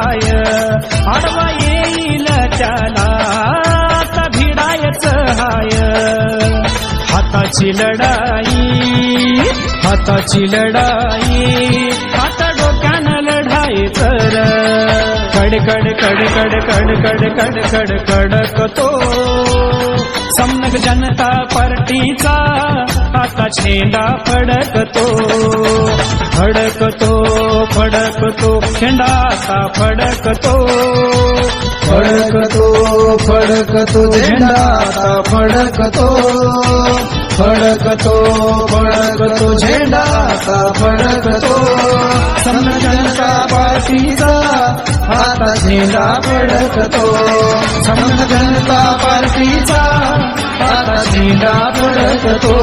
पाय आडवा येईल त्याला आता भिडायच हाय. हाताची लढाई हाताची लढाई आता डोक्यानं लढाई तर. कडकड कडकड कडकड कडकड कडकतो. समनक जनता पार्टीचा आता छेंडा फडकतो. फडकतो. फडकतो झेंडाचा फडकतो. फडकतो फडकतो झेंडा फडकतो. फडकतो फडकतो झेंडा फडकतो. समजा जनता पार्टीचा आता झेंडा फडकतो. समजा पार्टीचा आता झेंडा फडकतो.